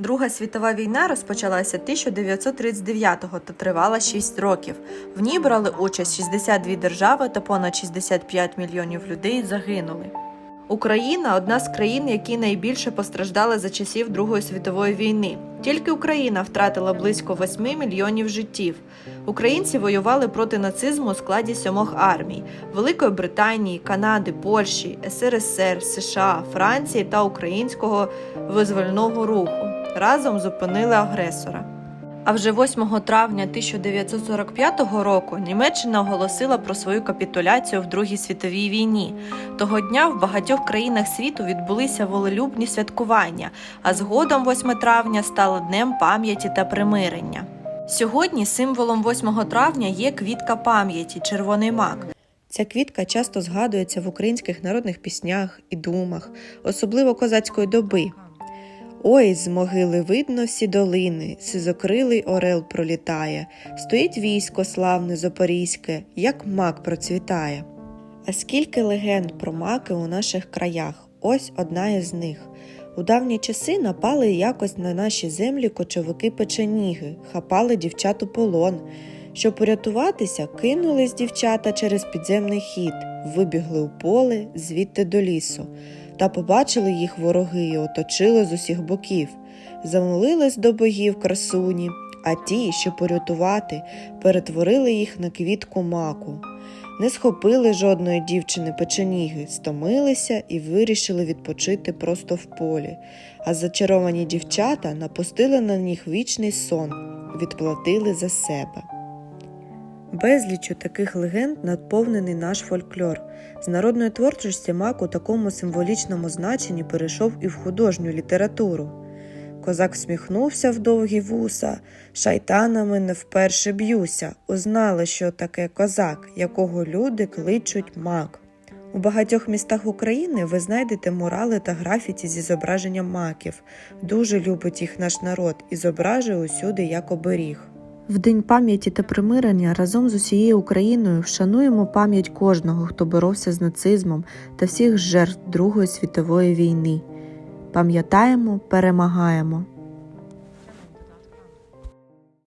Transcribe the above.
Друга світова війна розпочалася 1939-го та тривала 6 років. В ній брали участь 62 держави та понад 65 мільйонів людей загинули. Україна одна з країн, які найбільше постраждали за часів Другої світової війни. Тільки Україна втратила близько 8 мільйонів життів. Українці воювали проти нацизму у складі сьомох армій Великої Британії, Канади, Польщі, СРСР, США, Франції та Українського визвольного руху. Разом зупинили агресора. А вже 8 травня 1945 року Німеччина оголосила про свою капітуляцію в Другій світовій війні. Того дня в багатьох країнах світу відбулися волелюбні святкування, а згодом 8 травня стало днем пам'яті та примирення. Сьогодні символом 8 травня є квітка пам'яті червоний мак. Ця квітка часто згадується в українських народних піснях і думах, особливо козацької доби. Ой, з могили видно всі долини, сизокрилий орел пролітає, стоїть військо славне запорізьке, як мак процвітає. А скільки легенд про маки у наших краях, ось одна із них. У давні часи напали якось на наші землі кочовики печеніги, хапали дівчат у полон. Щоб порятуватися, кинулись дівчата через підземний хід, вибігли у поле звідти до лісу. Та побачили їх вороги і оточили з усіх боків, замолились до богів красуні, а ті, що порятувати, перетворили їх на квітку маку. Не схопили жодної дівчини печеніги, стомилися і вирішили відпочити просто в полі, а зачаровані дівчата напустили на них вічний сон, відплатили за себе. Безлічу таких легенд наповнений наш фольклор. З народної творчості мак у такому символічному значенні перейшов і в художню літературу. Козак всміхнувся в довгі вуса, шайтанами не вперше б'юся. Узнали, що таке козак, якого люди кличуть мак. У багатьох містах України ви знайдете мурали та графіті зі зображенням маків. Дуже любить їх наш народ і зображує усюди як оберіг. В День пам'яті та примирення разом з усією Україною вшануємо пам'ять кожного, хто боровся з нацизмом та всіх жертв Другої світової війни. Пам'ятаємо, перемагаємо.